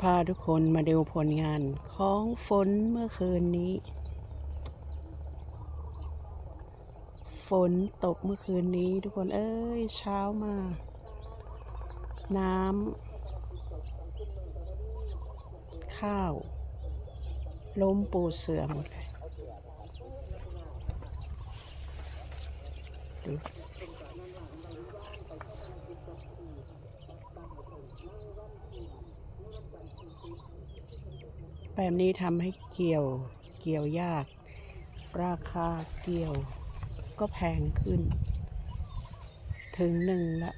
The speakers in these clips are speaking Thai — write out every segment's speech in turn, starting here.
พาทุกคนมาดูผลงานของฝนเมื่อคืนนี้ ฝนตกเมื่อคืนนี้ทุกคนเอ้ยเช้ามา น้ำข้าว ล้มปูเสือหมดเลยดู แบบนี้ทำให้เกี่ยวเกี่ยวยาก ราคาเกี่ยวก็แพงขึ้น ถึงหนึ่งละ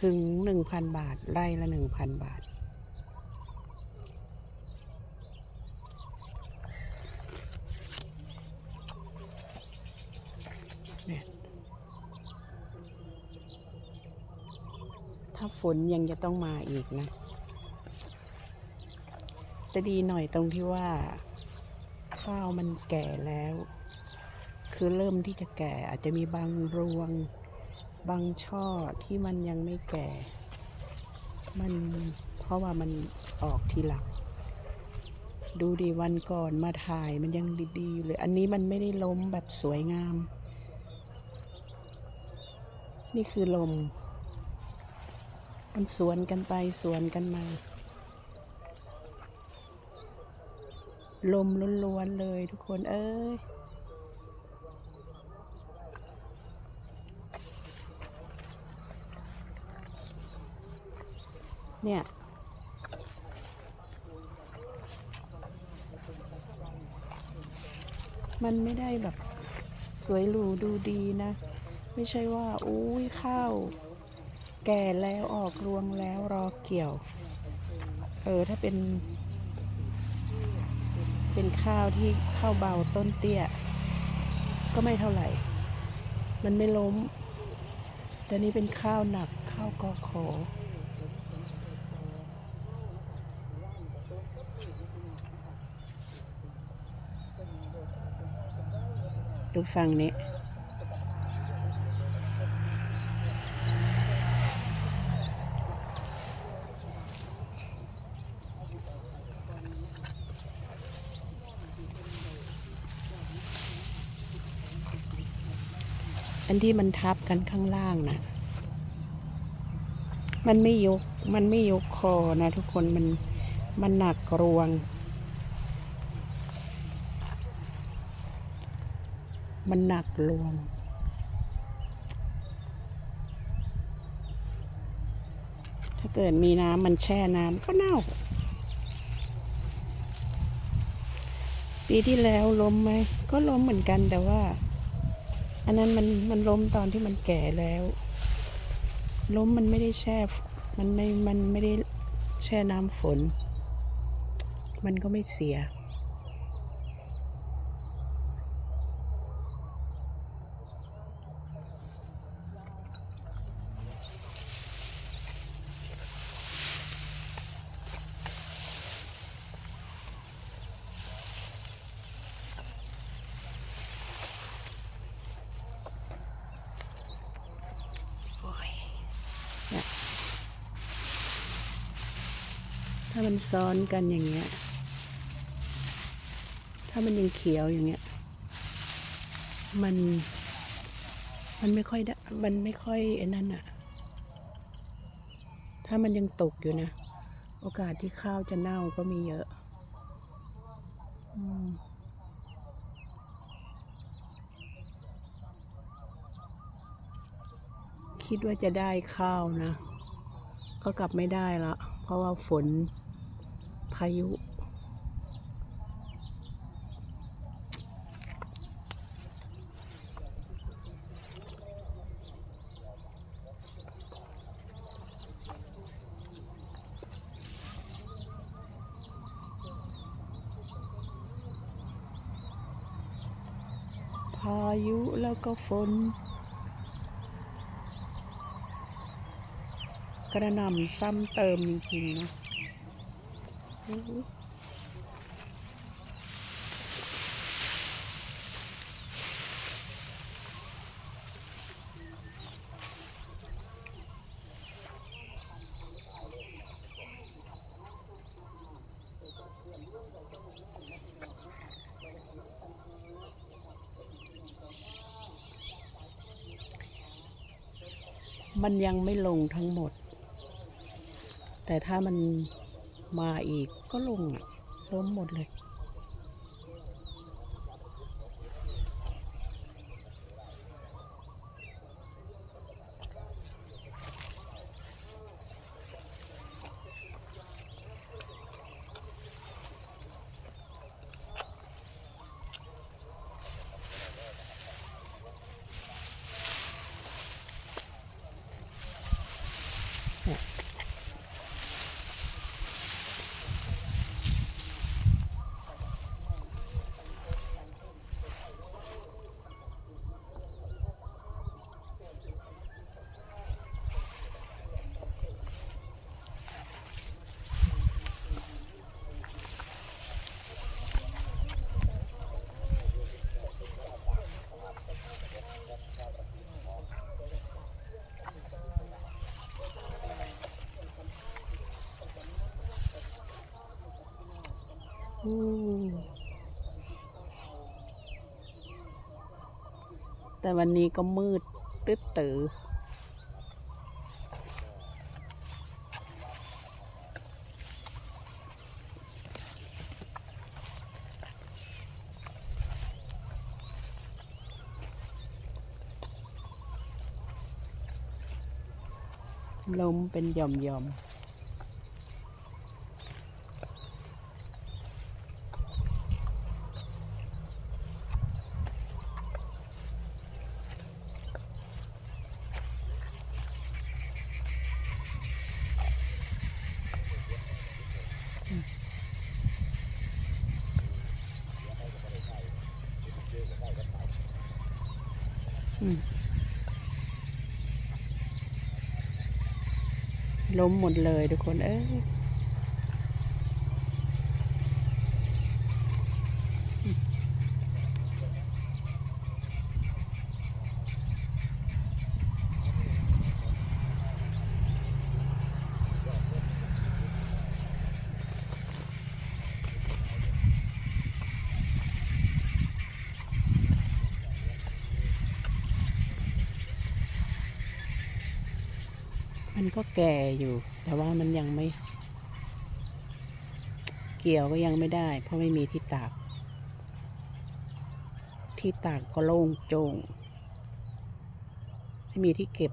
ถึงหนึ่งพันบาท ไร่ละหนึ่งพันบาท ถ้าฝนยังจะต้องมาอีกนะ จะดีหน่อยตรงที่ว่า ข้าวมันแก่แล้ว คือเริ่มที่จะแก่อาจจะมีบางรวง บางช่อที่มันยังไม่แก่ มันเพราะว่ามันออกทีหลังดูดีวันก่อนมาถ่ายมันยังดีๆเลยอันนี้มันไม่ได้ล้มแบบสวยงาม นี่คือลม มันสวนกันไปสวนกันมา ลมล้วนๆเลยทุกคนเอ้ยเนี่ยมันไม่ได้แบบสวยหรูดูดีนะ ไม่ใช่ว่าอุ้ยข้าว แก่แล้วออกรวงแล้วรอเกี่ยว เออ ถ้าเป็น เป็นข้าวที่ข้าวเบาต้นเตี้ย ก็ไม่เท่าไหร่ มันไม่ล้ม แต่นี่เป็นข้าวหนักข้าวกอขอดูฟังนี้ อันที่มันทับกันข้างล่างนะมันไม่ยก มันไม่ยกคอนะทุกคนมันมันหนักรวง มันหนักรวง ถ้าเกิดมีน้ำมันแช่น้ำก็เน่า ปีที่แล้วล้มไหม ก็ล้มเหมือนกันแต่ว่า อันนั้นมันมันล้มตอนที่มันแก่แล้ว ล้มมันไม่ได้แช่ มันไม่ มันไม่ได้แช่น้ำฝน มันก็ไม่เสีย ถ้ามันซ้อนกันอย่างเงี้ย ถ้ามันยังเขียวอย่างเงี้ย มัน มันไม่ค่อยได้มันไม่ค่อยไอ้นั่นอะถ้ามันยังตกอยู่นะ โอกาสที่ข้าวจะเน่าก็มีเยอะอคิดว่าจะได้ข้าวนะ ก็กลับไม่ได้ละ เพราะว่าฝน พายุพายุแล้วก็ฝน กระหน่ำซ้ำเติมจริงๆนะ มันยังไม่ลงทั้งหมด แต่ถ้ามัน มาอีกก็ลงล้มหมดเลยอื แต่วันนี้ก็มืดตึ๊ดตือลมเป็นหย่อมๆ ล้มหมดเลยทุกคน เอ้ย มันก็แก่อยู่ แต่ว่ามันยังไม่ เกี่ยวก็ยังไม่ได้ เพราะไม่มีที่ตาก ที่ตากก็โล่งโจงไม่มีที่เก็บ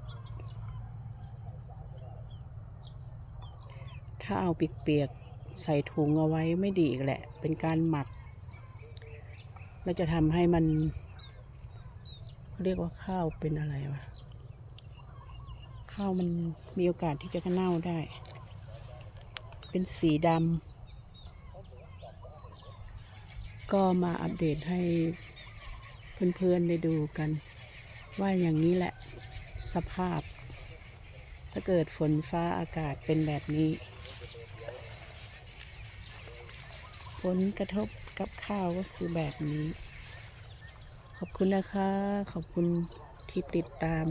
ถ้าเอาเปียกๆใส่ถุงเอาไว้ไม่ดีอีกแหละ เป็นการหมัก แล้วจะทำให้มัน เรียกว่าข้าวเป็นอะไรวะ ข้าวมันมีโอกาสที่จะเน่าได้ เป็นสีดำ ก็มาอัปเดตให้เพื่อนๆได้ดูกัน ว่าอย่างนี้แหละสภาพ ถ้าเกิดฝนฟ้าอากาศเป็นแบบนี้ ผลกระทบกับข้าวก็คือแบบนี้ ขอบคุณนะคะ ขอบคุณที่ติดตาม